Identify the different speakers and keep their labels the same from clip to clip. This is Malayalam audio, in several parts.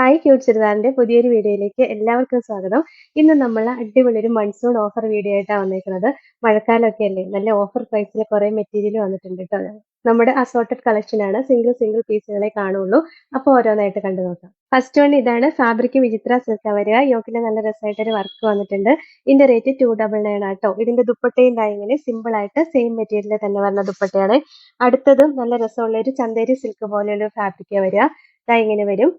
Speaker 1: ഹായ് ക്യൂട്ട് ചെറുതാറിന്റെ പുതിയൊരു വീഡിയോയിലേക്ക് എല്ലാവർക്കും സ്വാഗതം ഇന്ന് നമ്മൾ അടിപൊളി ഒരു മൺസൂൺ ഓഫർ വീഡിയോ ആയിട്ടാണ് വന്നേക്കുന്നത് മഴക്കാലമൊക്കെ അല്ലേ നല്ല ഓഫർ പ്രൈസിൽ കുറെ മെറ്റീരിയൽ വന്നിട്ടുണ്ട് കേട്ടോ നമ്മുടെ അസോർട്ടഡ് കളക്ഷൻ ആണ് സിംഗിൾ സിംഗിൾ പീസുകളെ കാണുള്ളൂ അപ്പോൾ ഓരോന്നായിട്ട് കണ്ടു നോക്കാം ഫസ്റ്റ് വൺ ഇതാണ് ഫാബ്രിക് വിചിത്ര സിൽക്ക് വരിക യോക്കിൽ നല്ല രസമായിട്ട് ഒരു വർക്ക് വന്നിട്ടുണ്ട് ഇതിന്റെ റേറ്റ് ടു ഡബിൾ നയൻ ആട്ടോ ഇതിന്റെ ദുപ്പട്ടയും ഇങ്ങനെ സിമ്പിൾ ആയിട്ട് സെയിം മെറ്റീരിയലിൽ തന്നെ വരുന്ന ദുപ്പട്ടയാണ് അടുത്തതും നല്ല രസമുള്ള ഒരു ചന്തേരി സിൽക്ക് പോലെയുള്ള ഫാബ്രിക്കാണ് വരിക ഇങ്ങനെ വരും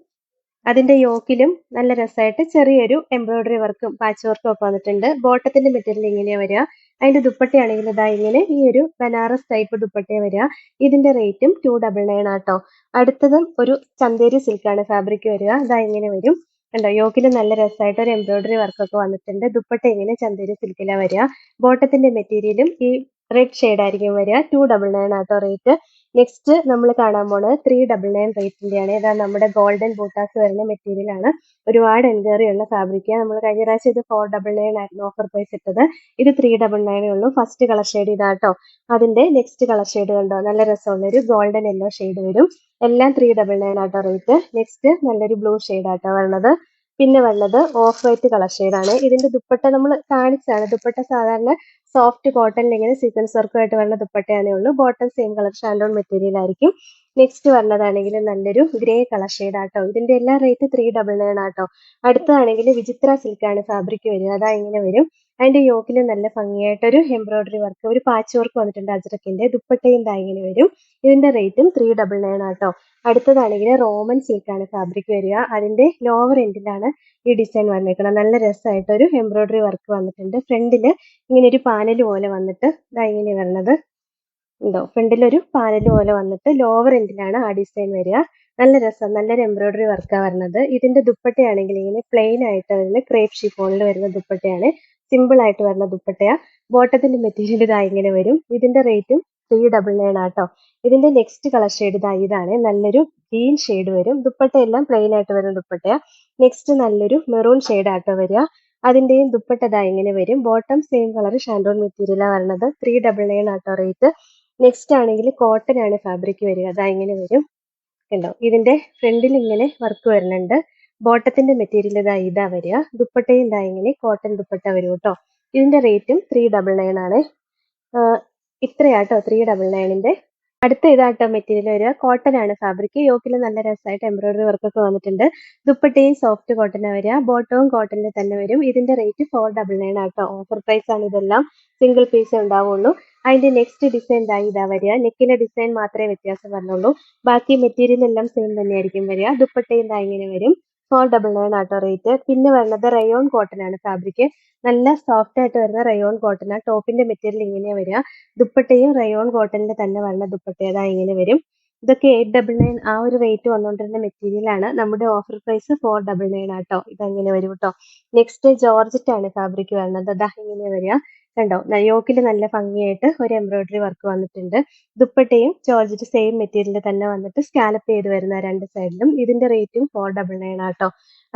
Speaker 1: അതിന്റെ യോക്കിലും നല്ല രസമായിട്ട് ചെറിയൊരു എംബ്രോയിഡറി വർക്കും പാച്ച് വർക്കും ഒക്കെ വന്നിട്ടുണ്ട് ബോട്ടത്തിന്റെ മെറ്റീരിയൽ ഇങ്ങനെയാണ് വരിക അതിന്റെ ദുപ്പട്ടയാണെങ്കിൽ ഇതാ ഇങ്ങനെ ഈ ഒരു ബനാറസ് ടൈപ്പ് ദുപ്പട്ടയെ വരിക ഇതിന്റെ റേറ്റും ടു ഡബിൾ നയൻ ആട്ടോ അടുത്തതും ഒരു ചന്തേരി സിൽക്കാണ് ഫാബ്രിക് വരിക ഇതാ ഇങ്ങനെ വരും കണ്ടോ യോക്കിന് നല്ല രസമായിട്ട് ഒരു എംബ്രോയിഡറി വർക്കൊക്കെ വന്നിട്ടുണ്ട് ദുപ്പട്ട ഇങ്ങനെ ചന്തേരി സിൽക്കിലാണ് വരിക ബോട്ടത്തിന്റെ മെറ്റീരിയലും ഈ റെഡ് ആയിരിക്കും വരിക ടു ഡബിൾ നയൻ ആട്ടോ റേറ്റ് നെക്സ്റ്റ് നമ്മൾ കാണാൻ പോണത് ത്രീ ഡബിൾ നയൻ റേറ്റിന്റെയാണ് ഇതാ നമ്മുടെ ഗോൾഡൻ ബോട്ടാസ് വരുന്ന മെറ്റീരിയൽ ആണ് ഒരുപാട് എൻക്വയറി ഉള്ള ഫാബ്രിക്കാണ് നമ്മൾ കഴിഞ്ഞ പ്രാവശ്യം ഇത് ഫോർ ഡബിൾ നയൻ ആയിരുന്നു ഓഫർ പ്രൈസ് ഇട്ടത് ഇത് ത്രീ ഡബിൾ നയനേ ഉള്ളൂ ഫസ്റ്റ് കളർ ഷെയ്ഡ് ഇതാട്ടോ അതിന്റെ നെക്സ്റ്റ് കളർ ഷെയ്ഡ് കണ്ടോ നല്ല രസമുള്ള ഒരു ഗോൾഡൻ യെല്ലോ ഷെയ്ഡ് വരും എല്ലാം ത്രീ ഡബിൾ നയൻ ആട്ടോ റേറ്റ് നെക്സ്റ്റ് നല്ലൊരു ബ്ലൂ ഷെയ്ഡ് ആട്ടോ വരുന്നത് പിന്നെ വന്നത് ഓഫ് വൈറ്റ് കളർ ഷെയ്ഡാണ് ഇതിന്റെ ദുപ്പട്ട നമ്മൾ കാണിച്ചാണ് ദുപ്പട്ട സാധാരണ സോഫ്റ്റ് കോട്ടണിൽ ഇങ്ങനെ സീക്വൻസ് ആയിട്ട് വരുന്ന ദുപ്പട്ടയാണേ ഉള്ളൂ ബോട്ടം സെയിം കളർ ഷാൻഡോൺ മെറ്റീരിയൽ ആയിരിക്കും നെക്സ്റ്റ് വരുന്നതാണെങ്കിൽ നല്ലൊരു ഗ്രേ കളർ ഷെയ്ഡ് ആട്ടോ ഇതിന്റെ എല്ലാ റേറ്റ് ത്രീ ഡബിൾ നയൻ ആട്ടോ അടുത്തതാണെങ്കിൽ വിചിത്ര സിൽക്കാണ് ഫാബ്രിക് വരിക അതാ ഇങ്ങനെ വരും അതിന്റെ യോക്കിൽ നല്ല ഭംഗിയായിട്ടൊരു എംബ്രോയിഡറി വർക്ക് ഒരു പാച്ച് വർക്ക് വന്നിട്ടുണ്ട് അജ്രക്കിൻ്റെ ദുപ്പട്ടയും ഇങ്ങനെ വരും ഇതിന്റെ റേറ്റും ത്രീ ഡബിൾ നയൻ ആട്ടോ അടുത്തതാണെങ്കിൽ റോമൻ സിൽക്കാണ് ഫാബ്രിക് വരിക അതിൻ്റെ ലോവർ എൻഡിലാണ് ഈ ഡിസൈൻ വന്നിരിക്കുന്നത് നല്ല ഒരു എംബ്രോയിഡറി വർക്ക് വന്നിട്ടുണ്ട് ഫ്രണ്ടിൽ ഇങ്ങനെ ഒരു പാനൽ പോലെ വന്നിട്ട് ഇങ്ങനെ വരണത് ഉണ്ടോ ഫ്രണ്ടിൽ ഒരു പാനൽ പോലെ വന്നിട്ട് ലോവർ എൻഡിലാണ് ആ ഡിസൈൻ വരിക നല്ല രസം നല്ലൊരു എംബ്രോയിഡറി വർക്കാണ് വരുന്നത് ഇതിന്റെ ദുപ്പട്ടയാണെങ്കിൽ ഇങ്ങനെ പ്ലെയിൻ ആയിട്ട് വരുന്ന ക്രേപ്പ് ഷിഫോണിൽ വരുന്ന ദുപ്പട്ടയാണ് സിമ്പിൾ ആയിട്ട് വരുന്ന ദുപ്പട്ടയാ ബോട്ടത്തിന്റെ മെറ്റീരിയൽ ഇതാ ഇങ്ങനെ വരും ഇതിന്റെ റേറ്റും ത്രീ ഡബിൾ നയൻ ആട്ടോ ഇതിന്റെ നെക്സ്റ്റ് കളർ ഷെയ്ഡ് ഇതാ ഇതാണ് നല്ലൊരു ഗ്രീൻ ഷെയ്ഡ് വരും ദുപ്പട്ട എല്ലാം പ്ലെയിൻ ആയിട്ട് വരുന്ന ദുപ്പട്ടയാ നെക്സ്റ്റ് നല്ലൊരു മെറൂൺ ഷെയ്ഡ് ആട്ടോ വരിക അതിന്റെയും ദുപ്പട്ട ഇതാ ഇങ്ങനെ വരും ബോട്ടം സെയിം കളർ ഷാൻഡോൺ മെറ്റീരിയലാ വരുന്നത് ത്രീ ഡബിൾ നയൻ ആട്ടോ റേറ്റ് നെക്സ്റ്റ് ആണെങ്കിൽ കോട്ടൺ ആണ് ഫാബ്രിക് വരിക അതാ ഇങ്ങനെ വരും ഉണ്ടാവും ഇതിന്റെ ഫ്രണ്ടിൽ ഇങ്ങനെ വർക്ക് വരുന്നുണ്ട് ബോട്ടത്തിന്റെ മെറ്റീരിയൽ ഇതാ ഇതാ വരിക ദുപ്പട്ടയും ഇതാ ഇങ്ങനെ കോട്ടൺ ദുപ്പട്ട വരും കേട്ടോ ഇതിന്റെ റേറ്റും ത്രീ ഡബിൾ നയൻ ആണ് ഇത്രയാട്ടോ ത്രീ ഡബിൾ നയനിന്റെ അടുത്ത ഇതാട്ടോ മെറ്റീരിയൽ വരിക കോട്ടൺ ആണ് ഫാബ്രിക് യോക്കിൽ നല്ല രസമായിട്ട് എംബ്രോയിഡറി വർക്കൊക്കെ വന്നിട്ടുണ്ട് ദുപ്പട്ടയും സോഫ്റ്റ് കോട്ടൺ വരിക ബോട്ടവും കോട്ടണിൽ തന്നെ വരും ഇതിന്റെ റേറ്റ് ഫോർ ഡബിൾ നയൻ ആട്ടോ ഓഫർ പ്രൈസ് ആണ് ഇതെല്ലാം സിംഗിൾ പീസേ ഉണ്ടാവുള്ളൂ അതിന്റെ നെക്സ്റ്റ് ഡിസൈൻ ഇതാ ഇതാ വരിക നെക്കിന്റെ ഡിസൈൻ മാത്രമേ വ്യത്യാസം വരുന്നുള്ളൂ ബാക്കി മെറ്റീരിയൽ എല്ലാം സെയിം തന്നെയായിരിക്കും വരിക ദുപ്പട്ടയും ഇങ്ങനെ വരും ഫോർ ഡബിൾ നയൻ ആട്ടോ റേറ്റ് പിന്നെ വരുന്നത് റയോൺ കോട്ടൺ ആണ് ഫാബ്രിക് നല്ല സോഫ്റ്റ് ആയിട്ട് വരുന്ന റയോൺ കോട്ടൺ ആ ടോപ്പിന്റെ മെറ്റീരിയൽ ഇങ്ങനെയാ വരിക ദുപ്പട്ടയും റയോൺ കോട്ടണിന്റെ തന്നെ വരുന്ന ദുപ്പട്ടയതാ ഇങ്ങനെ വരും ഇതൊക്കെ എയ്റ്റ് ഡബിൾ നയൻ ആ ഒരു റേറ്റ് വന്നുകൊണ്ടിരുന്ന മെറ്റീരിയൽ ആണ് നമ്മുടെ offer price four double nine ആട്ടോ ഇതങ്ങനെ വരും കേട്ടോ നെക്സ്റ്റ് ജോർജറ്റ് ആണ് ഫാബ്രിക് വരുന്നത് അതാ ഇങ്ങനെ വരിക കണ്ടോ നയോക്കിൽ നല്ല ഭംഗിയായിട്ട് ഒരു എംബ്രോയിഡറി വർക്ക് വന്നിട്ടുണ്ട് ദുപ്പട്ടയും ജോർജറ്റ് സെയിം മെറ്റീരിയൽ തന്നെ വന്നിട്ട് സ്കാലപ്പ് ചെയ്ത് വരുന്ന രണ്ട് സൈഡിലും ഇതിന്റെ റേറ്റും ഫോർ ഡബിൾ നയൻ ആട്ടോ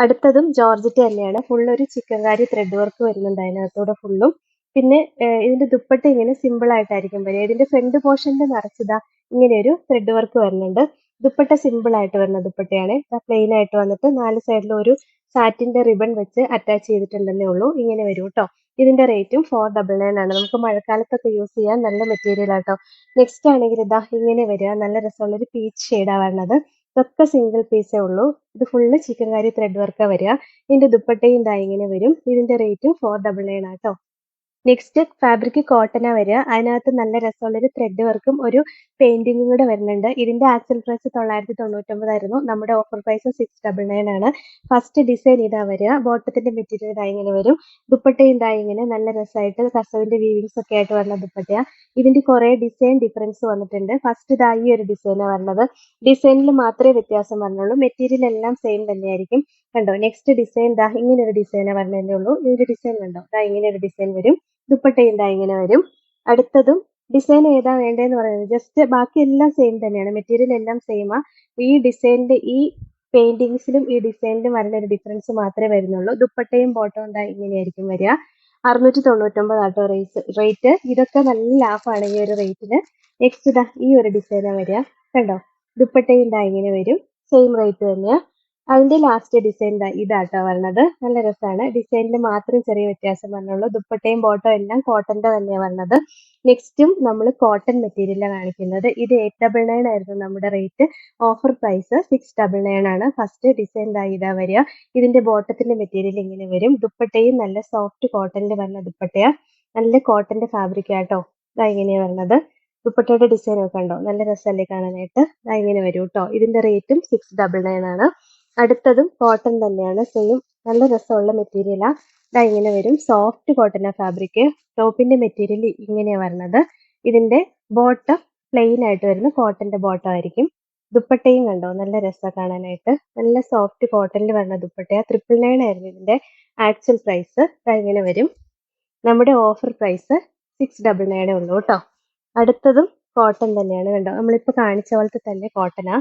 Speaker 1: അടുത്തതും ജോർജറ്റ് തന്നെയാണ് ഫുൾ ഒരു ചിക്കൻകാരി ത്രെഡ് വർക്ക് വരുന്നുണ്ട് അതിനകത്തൂടെ ഫുള്ളും പിന്നെ ഇതിന്റെ ദുപ്പട്ട ഇങ്ങനെ സിമ്പിൾ ആയിട്ടായിരിക്കും വരിക ഇതിന്റെ ഫ്രണ്ട് പോർഷനിൽ നിറച്ചത ഇങ്ങനെ ഒരു ത്രെഡ് വർക്ക് വരുന്നുണ്ട് ദുപ്പട്ട സിമ്പിൾ ആയിട്ട് വരുന്ന ദുപ്പട്ടയാണ് പ്ലെയിൻ ആയിട്ട് വന്നിട്ട് നാല് സൈഡിലും ഒരു സാറ്റിന്റെ റിബൺ വെച്ച് അറ്റാച്ച് ചെയ്തിട്ടുണ്ടെന്നേ ഉള്ളൂ ഇങ്ങനെ വരും കേട്ടോ ഇതിന്റെ റേറ്റും ഫോർ ഡബിൾ നയൻ ആണ് നമുക്ക് മഴക്കാലത്തൊക്കെ യൂസ് ചെയ്യാൻ നല്ല മെറ്റീരിയൽ ആട്ടോ നെക്സ്റ്റ് ആണെങ്കിൽ ഇതാ ഇങ്ങനെ വരിക നല്ല രസമുള്ള ഒരു പീച്ച് ഷെയ്ഡാണ് വരണത് ഇതൊക്കെ സിംഗിൾ പീസേ ഉള്ളൂ ഇത് ഫുള്ള് ചിക്കൻകാരി ത്രെഡ് വർക്കാണ് വരിക ഇതിന്റെ ദുപ്പട്ടയും ഇതാ ഇങ്ങനെ വരും ഇതിന്റെ റേറ്റും ഫോർ ഡബിൾ നയൻ ആട്ടോ നെക്സ്റ്റ് ഫാബ്രിക് കോട്ടനാ വരിക അതിനകത്ത് നല്ല രസമുള്ളൊരു ത്രെഡ് വർക്കും ഒരു പെയിന്റിങ്ങും കൂടെ വരുന്നുണ്ട് ഇതിന്റെ ആക്സൽ പ്രൈസ് തൊള്ളായിരത്തി തൊണ്ണൂറ്റൊമ്പതായിരുന്നു നമ്മുടെ offer price six double nine ആണ് ഫസ്റ്റ് ഡിസൈൻ ഇതാ വരിക ബോട്ടത്തിന്റെ മെറ്റീരിയൽ ഇതാ ഇങ്ങനെ വരും ദുപ്പട്ടയും ഇതാ ഇങ്ങനെ നല്ല രസമായിട്ട് കസവിന്റെ വീവിങ്സ് ഒക്കെ ആയിട്ട് വരുന്ന ദുപ്പട്ടയാ ഇതിന്റെ കുറെ ഡിസൈൻ ഡിഫറൻസ് വന്നിട്ടുണ്ട് ഫസ്റ്റ് ഇതാ ഈ ഒരു ഡിസൈനാണ് വരുന്നത് ഡിസൈനിൽ മാത്രമേ വ്യത്യാസം വരുന്നുള്ളൂ മെറ്റീരിയൽ എല്ലാം സെയിം തന്നെയായിരിക്കും കണ്ടോ നെക്സ്റ്റ് ഡിസൈൻ ദാ ഇങ്ങനെ ഒരു ഡിസൈനാണ് വരുന്നതേ ഉള്ളൂ ഈ ഒരു ഡിസൈൻ കണ്ടോ ദാ ഇങ്ങനെ ഒരു ഡിസൈൻ വരും ദുപ്പട്ട ഉണ്ടായി ഇങ്ങനെ വരും അടുത്തതും ഡിസൈൻ ഏതാ വേണ്ടതെന്ന് പറയുന്നത് ജസ്റ്റ് ബാക്കി എല്ലാം സെയിം തന്നെയാണ് മെറ്റീരിയൽ എല്ലാം സെയിമാ ഈ ഡിസൈനിന്റെ ഈ പെയിന്റിങ്സിലും ഈ ഡിസൈനിലും വരുന്ന ഒരു ഡിഫറൻസ് മാത്രമേ വരുന്നുള്ളൂ ദുപ്പട്ടയും ബോട്ടവും ഉണ്ടായി ഇങ്ങനെയായിരിക്കും വരിക അറുന്നൂറ്റി തൊണ്ണൂറ്റൊമ്പത് ആട്ടോ റേറ്റ് റേറ്റ് ഇതൊക്കെ നല്ല ലാഭമാണ് ഈ ഒരു റേറ്റിന് നെക്സ്റ്റ് ഇതാ ഈ ഒരു ഡിസൈനാണ് വരിക കണ്ടോ ദുപ്പട്ടയും ഉണ്ടായി ഇങ്ങനെ വരും സെയിം റേറ്റ് തന്നെയാണ് അതിന്റെ ലാസ്റ്റ് ഡിസൈൻ ഇതാട്ടോ വരണത് നല്ല രസമാണ് ഡിസൈനിൽ മാത്രം ചെറിയ വ്യത്യാസം വന്നുള്ളൂ ദുപ്പട്ടയും ബോട്ടോ എല്ലാം കോട്ടന്റെ തന്നെയാണ് വരണത് നെക്സ്റ്റും നമ്മൾ കോട്ടൺ മെറ്റീരിയലാണ് കാണിക്കുന്നത് ഇത് എയ്റ്റ് ഡബിൾ നയൻ ആയിരുന്നു നമ്മുടെ rate offer price six double nine ആണ് ഫസ്റ്റ് ഡിസൈൻ ഇതാ വരിക ഇതിന്റെ ബോട്ടത്തിന്റെ മെറ്റീരിയൽ ഇങ്ങനെ വരും ദുപ്പട്ടയും നല്ല സോഫ്റ്റ് കോട്ടന്റെ വരുന്ന ദുപ്പട്ടയാ നല്ല കോട്ടന്റെ ഫാബ്രിക് ആട്ടോ ഇതാ ഇങ്ങനെയാണ് വരണത് ദുപ്പട്ടയുടെ ഡിസൈൻ ഒക്കെ ഉണ്ടോ നല്ല രസമല്ലേ കാണാനായിട്ട് ഇതാ ഇങ്ങനെ വരും കേട്ടോ ഇതിന്റെ റേറ്റും സിക്സ് ഡബിൾ നയൻ ആണ് അടുത്തതും കോട്ടൺ തന്നെയാണ് സെയിം നല്ല രസമുള്ള മെറ്റീരിയലാണ് ഇതാ ഇങ്ങനെ വരും സോഫ്റ്റ് കോട്ടനാ ഫാബ്രിക് ടോപ്പിന്റെ മെറ്റീരിയൽ ഇങ്ങനെയാണ് വരുന്നത് ഇതിന്റെ ബോട്ടം പ്ലെയിൻ ആയിട്ട് വരുന്ന കോട്ടന്റെ ബോട്ടം ആയിരിക്കും ദുപ്പട്ടയും കണ്ടോ നല്ല രസം കാണാനായിട്ട് നല്ല സോഫ്റ്റ് കോട്ടണിൽ വരുന്ന ദുപ്പട്ടയാ ട്രിപ്പിൾ നയൻ ആയിരുന്നു ഇതിന്റെ ആക്ച്വൽ പ്രൈസ് ഇങ്ങനെ വരും നമ്മുടെ ഓഫർ പ്രൈസ് സിക്സ് ഡബിൾ നയനേ ഉള്ളൂ കേട്ടോ അടുത്തതും കോട്ടൺ തന്നെയാണ് കണ്ടോ നമ്മളിപ്പോൾ കാണിച്ച പോലത്തെ തന്നെ കോട്ടനാ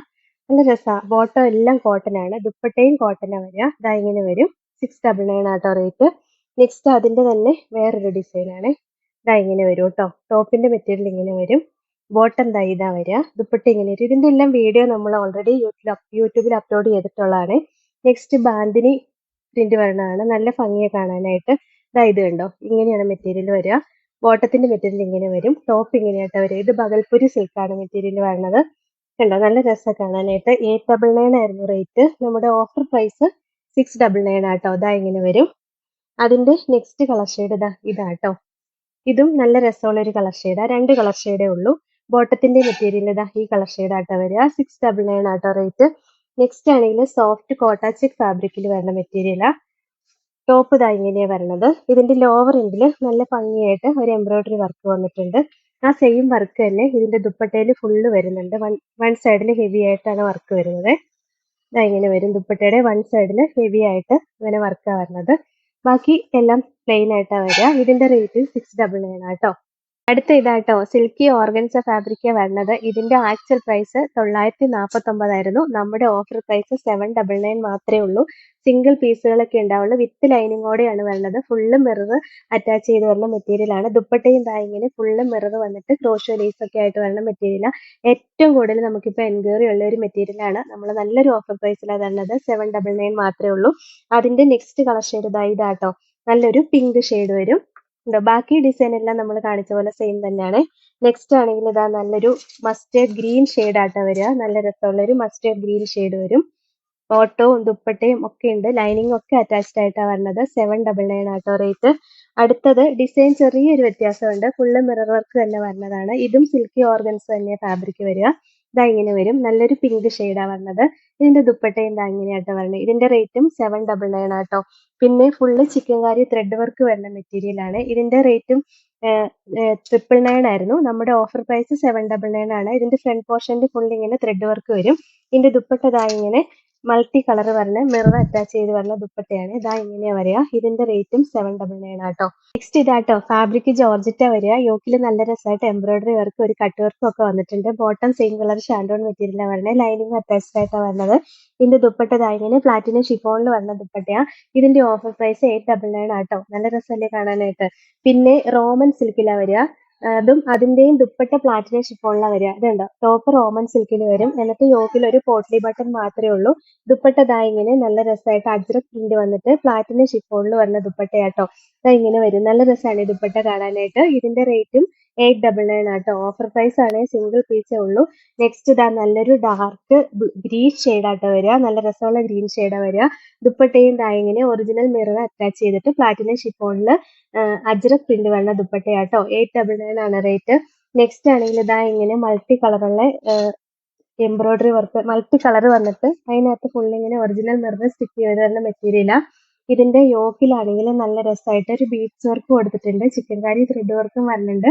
Speaker 1: നല്ല രസമാണ് ബോട്ടം എല്ലാം കോട്ടൺ ആണ് ദുപ്പട്ടയും കോട്ടനാണ് വരിക ഇതാ ഇങ്ങനെ വരും സിക്സ് ഡബിൾ നയൻ ആട്ടോ റേറ്റ് നെക്സ്റ്റ് അതിൻ്റെ തന്നെ വേറൊരു ഡിസൈനാണ് ഇതാ ഇങ്ങനെ വരും കേട്ടോ ടോപ്പിൻ്റെ മെറ്റീരിയൽ ഇങ്ങനെ വരും ബോട്ടം ദാ ഇതാ വരിക ദുപ്പട്ട ഇങ്ങനെ വരും ഇതിന്റെ എല്ലാം വീഡിയോ നമ്മൾ ഓൾറെഡി യൂട്യൂബിൽ അപ്ലോഡ് ചെയ്തിട്ടുള്ളതാണ് നെക്സ്റ്റ് ബാന്തിനി പ്രിന്റ് വരണതാണ് നല്ല ഭംഗിയെ കാണാനായിട്ട് ദാ ഇത് കണ്ടോ ഇങ്ങനെയാണ് മെറ്റീരിയൽ വരിക ബോട്ടത്തിന്റെ മെറ്റീരിയൽ ഇങ്ങനെ വരും ടോപ്പ് ഇങ്ങനെയായിട്ട് വരും ഇത് ബഗൽപുരി സിൽക്കാണ് മെറ്റീരിയൽ വരുന്നത് കണ്ടോ നല്ല രസം കാണാനായിട്ട് എയ്റ്റ് ഡബിൾ നയൻ ആയിരുന്നു റേറ്റ് നമ്മുടെ offer price six double nine ആട്ടോ അതാ ഇങ്ങനെ വരും അതിന്റെ നെക്സ്റ്റ് കളർ ഷെയ്ഡ് ഇതാ ഇതാട്ടോ ഇതും നല്ല രസമുള്ള ഒരു കളർ ഷെയ്ഡാ രണ്ട് കളർ ഷെയ്ഡേ ഉള്ളൂ ബോട്ടത്തിന്റെ മെറ്റീരിയൽ ഇതാ ഈ കളർ ഷെയ്ഡ് ആട്ടോ വരിക സിക്സ് ഡബിൾ നയൻ ആട്ടോ റേറ്റ് നെക്സ്റ്റ് ആണെങ്കിൽ സോഫ്റ്റ് കോട്ടാ ചെക്ക് ഫാബ്രിക്കിൽ വരുന്ന മെറ്റീരിയലാ ടോപ്പ് ഇതാ ഇങ്ങനെയാണ് വരണത് ഇതിന്റെ ലോവർ എൻഡിൽ നല്ല ഭംഗിയായിട്ട് ഒരു എംബ്രോയിഡറി വർക്ക് വന്നിട്ടുണ്ട് ആ സെയിം വർക്ക് തന്നെ ഇതിൻ്റെ ദുപ്പട്ടയിൽ ഫുള്ള് വരുന്നുണ്ട് വൺ വൺ സൈഡിൽ ഹെവി ആയിട്ടാണ് വർക്ക് വരുന്നത് ഇതാ ഇങ്ങനെ വരും ദുപ്പട്ടയുടെ വൺ സൈഡിൽ ഹെവി ആയിട്ട് ഇങ്ങനെ വർക്കാണ് വരുന്നത് ബാക്കി എല്ലാം പ്ലെയിൻ ആയിട്ടാണ് വരിക ഇതിൻ്റെ റേറ്റ് സിക്സ് ഡബിൾ നയൻ ആട്ടോ അടുത്ത ഇതായിട്ടോ സിൽക്കി ഓർഗൻസ ഫാബ്രിക്ക വരുന്നത് ഇതിന്റെ ആക്ച്വൽ പ്രൈസ് തൊള്ളായിരത്തി നാൽപ്പത്തൊമ്പതായിരുന്നു നമ്മുടെ offer price seven double nine മാത്രമേ ഉള്ളൂ സിംഗിൾ പീസുകളൊക്കെ ഉണ്ടാവുള്ളൂ വിത്ത് ലൈനിങ്ങോടെയാണ് വരുന്നത് ഫുള്ള് മിറർ അറ്റാച്ച് ചെയ്ത് വരുന്ന മെറ്റീരിയലാണ് ദുപ്പട്ടയും ബാഗിങ്ങനെ ഫുള്ള് മിറർ വന്നിട്ട് ക്രോഷോ ലീസ് ഒക്കെ ആയിട്ട് വരുന്ന മെറ്റീരിയലാണ് ഏറ്റവും കൂടുതൽ നമുക്കിപ്പോൾ എൻക്വയറി ഉള്ള ഒരു മെറ്റീരിയലാണ് നമ്മൾ നല്ലൊരു ഓഫർ പ്രൈസിലാണ് വരുന്നത് സെവൻ ഡബിൾ നയൻ മാത്രമേ ഉള്ളൂ അതിന്റെ നെക്സ്റ്റ് കളർ ഷെയ്ഡ് ഇതാ ഇതാട്ടോ നല്ലൊരു പിങ്ക് ഷെയ്ഡ് വരും ഉണ്ടോ ബാക്കി ഡിസൈൻ എല്ലാം നമ്മൾ കാണിച്ച പോലെ സെയിം തന്നെയാണ് നെക്സ്റ്റ് ആണെങ്കിൽ ഇതാ നല്ലൊരു മസ്റ്റേർഡ് ഗ്രീൻ ഷെയ്ഡ് ആട്ടോ വരിക നല്ല രസമുള്ള ഒരു മസ്റ്റേർഡ് ഗ്രീൻ ഷെയ്ഡ് വരും ഓട്ടോവും ദുപ്പട്ടയും ഒക്കെ ഉണ്ട് ലൈനിങ് ഒക്കെ അറ്റാച്ച്ഡ് ആയിട്ടാണ് വരുന്നത് സെവൻ ഡബിൾ നയൻ ആട്ടോ റേറ്റ് അടുത്തത് ഡിസൈൻ ചെറിയൊരു വ്യത്യാസമുണ്ട് ഫുള്ള് മിറർ വർക്ക് തന്നെ വരുന്നതാണ് ഇതും സിൽക്കി ഓർഗൻസ് തന്നെ ഫാബ്രിക് വരിക ഇതാ ഇങ്ങനെ വരും നല്ലൊരു പിങ്ക് ഷെയ്ഡാ വരുന്നത് ഇതിന്റെ ദുപ്പട്ട ഇതാ ഇങ്ങനെയാട്ടോ വരണേ ഇതിന്റെ റേറ്റും സെവൻ ഡബിൾ നയൻ ആട്ടോ പിന്നെ ഫുള്ള് ചിക്കൻകാരി ത്രെഡ് വർക്ക് വരുന്ന മെറ്റീരിയൽ ആണ് ഇതിന്റെ റേറ്റും ട്രിപ്പിൾ നയൻ ആയിരുന്നു നമ്മുടെ offer price seven double nine ആണ് ഇതിന്റെ ഫ്രണ്ട് പോർഷന്റെ ഫുൾ ഇങ്ങനെ ത്രെഡ് വർക്ക് വരും ഇതിന്റെ ദുപ്പട്ട ഇതാ ഇങ്ങനെ മൾട്ടി കളർ വരുന്ന മിറർ അറ്റാച്ച് ചെയ്ത് വരുന്ന ദുപ്പട്ടയാണ് ഇതാ ഇങ്ങനെയാ വരിക ഇതിന്റെ റേറ്റും സെവൻ ഡബിൾ നയൻ ആട്ടോ നെക്സ്റ്റ് ഇതാട്ടോ ഫാബ്രിക് ജോർജിറ്റ വരിക യോക്കിൽ നല്ല രസമായിട്ട് എംബ്രോയിഡറി വർക്ക് ഒരു കട്ട് വർക്കും ഒക്കെ വന്നിട്ടുണ്ട് ബോട്ടം സെയിം കളർ ഷാൻഡോൺ മെറ്റീരിയലാണ് വരുന്നത് ലൈനിങ് അറ്റാച്ച്ഡ് ആയിട്ടാണ് വരുന്നത് ഇതിന്റെ ദുപ്പട്ട ഇങ്ങനെ പ്ലാറ്റിനം ഷിഫോണിൽ വരുന്ന ദുപ്പട്ടയാ ഇതിന്റെ offer price eight double nine ആട്ടോ നല്ല രസമല്ലേ കാണാനായിട്ട് പിന്നെ റോമൻ സിൽക്കിലാ വരിക അതും അതിന്റെയും ദുപ്പട്ട പ്ലാറ്റിന ഷിഫോണിലാണ് വരിക ഇതുണ്ടോ ടോപ്പ് റോമൻ സിൽക്കിന് വരും എന്നിട്ട് യോക്കിൽ ഒരു പോട്ട്ലി ബട്ടൺ മാത്രമേ ഉള്ളൂ ദുപ്പട്ട ഇങ്ങനെ നല്ല രസമായിട്ട് അജ്ര പ്രിന്റ് വന്നിട്ട് പ്ലാറ്റിന ഷിഫോണിൽ വരുന്ന ദുപ്പട്ടയാട്ടോ ദാ ഇങ്ങനെ വരും നല്ല രസമാണ് ഈ ദുപ്പട്ട കാണാനായിട്ട് ഇതിന്റെ റേറ്റും എയ്റ്റ് ഡബിൾ നയൻ ആട്ടോ ഓഫർ പ്രൈസ് ആണ് സിംഗിൾ പീസേ ഉള്ളൂ നെക്സ്റ്റ് ഇതാ നല്ലൊരു ഡാർക്ക് ഗ്രീൻ ഷെയ്ഡാട്ടോ വരിക നല്ല രസമുള്ള ഗ്രീൻ ഷെയ്ഡാണ് വരിക ദുപ്പട്ടയും ഇങ്ങനെ ഒറിജിനൽ മിറർ അറ്റാച്ച് ചെയ്തിട്ട് പ്ലാറ്റിനം ഷിഫോണിൽ അജ്രക് പ്രിന്റ് വന്ന ദുപ്പട്ടയാട്ടോ എയ്റ്റ് ഡബിൾ നയൻ ആണ് റേറ്റ് നെക്സ്റ്റ് ആണെങ്കിൽ ഇതാ ഇങ്ങനെ മൾട്ടി കളറുള്ള എംബ്രോയിഡറി വർക്ക് മൾട്ടി കളർ വന്നിട്ട് അതിനകത്ത് ഫുള്ളിങ്ങനെ ഒറിജിനൽ മിറർ സ്റ്റിക്ക് ചെയ്ത് വരുന്ന മെറ്റീരിയലാണ് ഇതിന്റെ യോക്കിലാണെങ്കിൽ നല്ല രസമായിട്ട് ഒരു ബീറ്റ്സ് വർക്ക് കൊടുത്തിട്ടുണ്ട് ചിക്കൻ കറി ത്രെഡ് വർക്കും വരുന്നുണ്ട്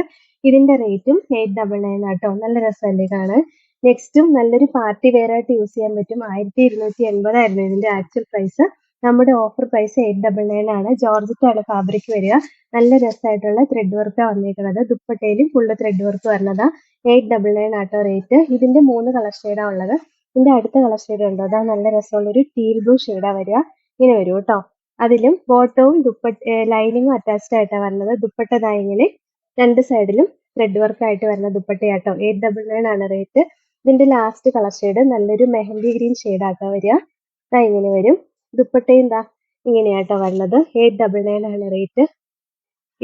Speaker 1: ഇതിന്റെ റേറ്റും എയ്റ്റ് ഡബിൾ നയൻ ആട്ടോ നല്ല രസമല്ലേ കാണാൻ നെക്സ്റ്റും നല്ലൊരു പാർട്ടി വെയർ ആയിട്ട് യൂസ് ചെയ്യാൻ പറ്റും ആയിരത്തി ഇരുന്നൂറ്റി എൺപതായിരുന്നു ഇതിന്റെ ആക്ച്വൽ പ്രൈസ് നമ്മുടെ offer price eight double nine ആണ് ജോർജറ്റാണ് ഫാബ്രിക് വരിക നല്ല രസമായിട്ടുള്ള ത്രെഡ് വർക്കാണ് വന്നിരിക്കുന്നത് ദുപ്പട്ടയിലും ഫുള്ള് ത്രെഡ് വർക്ക് വരുന്നതാ എയ്റ്റ് ഡബിൾ നയൻ ആട്ടോ റേറ്റ് ഇതിന്റെ മൂന്ന് കളർ ഷെയ്ഡാണ് ഉള്ളത് ഇതിന്റെ അടുത്ത കളർ ഷെയ്ഡ് ഉണ്ടോ അതാ നല്ല രസമുള്ളൊരു ടീൽ ബ്ലൂ ഷെയ്ഡാണ് വരിക ഇങ്ങനെ വരൂ കേട്ടോ അതിലും ബോട്ടവും ദുപ്പട്ട ലൈനിങ്ങും അറ്റാച്ച്ഡ് ആയിട്ടാണ് വരുന്നത് ദുപ്പട്ട ദാ രണ്ട് സൈഡിലും ത്രെഡ് വർക്ക് ആയിട്ട് വരുന്ന ദുപ്പട്ടയാട്ടോ എയ്റ്റ് ഡബിൾ നയൻ ആണ് റേറ്റ് ഇതിന്റെ ലാസ്റ്റ് കളർ ഷെയ്ഡ് നല്ലൊരു മെഹന്തി ഗ്രീൻ ആട്ടോ വരിക അതാ ഇങ്ങനെ വരും ദുപ്പട്ടയും എന്താ ഇങ്ങനെയാട്ടോ വരുന്നത് എയ്റ്റ് ഡബിൾ നയൻ ആണ് റേറ്റ്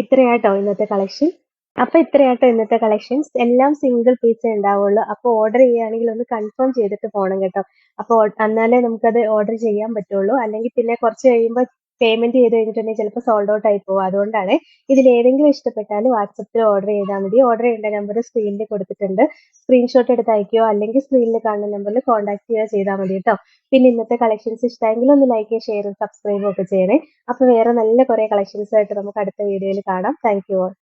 Speaker 1: ഇത്രയാട്ടോ ഇന്നത്തെ കളക്ഷൻ അപ്പൊ ഇത്രയാട്ടോ ഇന്നത്തെ കളക്ഷൻസ് എല്ലാം സിംഗിൾ പീസ് ഉണ്ടാവുള്ളൂ അപ്പൊ ഓർഡർ ചെയ്യുകയാണെങ്കിൽ ഒന്ന് കൺഫേം ചെയ്തിട്ട് പോകണം കേട്ടോ അപ്പോൾ എന്നാലേ നമുക്കത് ഓർഡർ ചെയ്യാൻ പറ്റുള്ളൂ അല്ലെങ്കിൽ പിന്നെ കുറച്ച് കഴിയുമ്പോൾ പേയ്മെന്റ് ചെയ്ത് കഴിഞ്ഞിട്ടുണ്ടെങ്കിൽ ചിലപ്പോൾ സോൾഡ് ഔട്ട് ആയി പോകും അതുകൊണ്ടാണ് ഇതിൽ ഏതെങ്കിലും ഇഷ്ടപ്പെട്ടാൽ വാട്സപ്പിൽ ഓർഡർ ചെയ്താൽ മതി ഓർഡർ ചെയ്യേണ്ട നമ്പർ സ്ക്രീനിൽ കൊടുത്തിട്ടുണ്ട് സ്ക്രീൻഷോട്ട് എടുത്ത് അയക്കുകയോ അല്ലെങ്കിൽ സ്ക്രീനിൽ കാണുന്ന നമ്പറിൽ കോൺടാക്ട് ചെയ്യുക ചെയ്താൽ മതി കേട്ടോ പിന്നെ ഇന്നത്തെ കളക്ഷൻസ് ഇഷ്ടമെങ്കിൽ ഒന്ന് ലൈക്ക് ഷെയർ സബ്സ്ക്രൈബും ഒക്കെ ചെയ്യണേ അപ്പോൾ വേറെ നല്ല കുറേ കളക്ഷൻസ് ആയിട്ട് നമുക്ക് അടുത്ത വീഡിയോയിൽ കാണാം താങ്ക് യു ഓൾ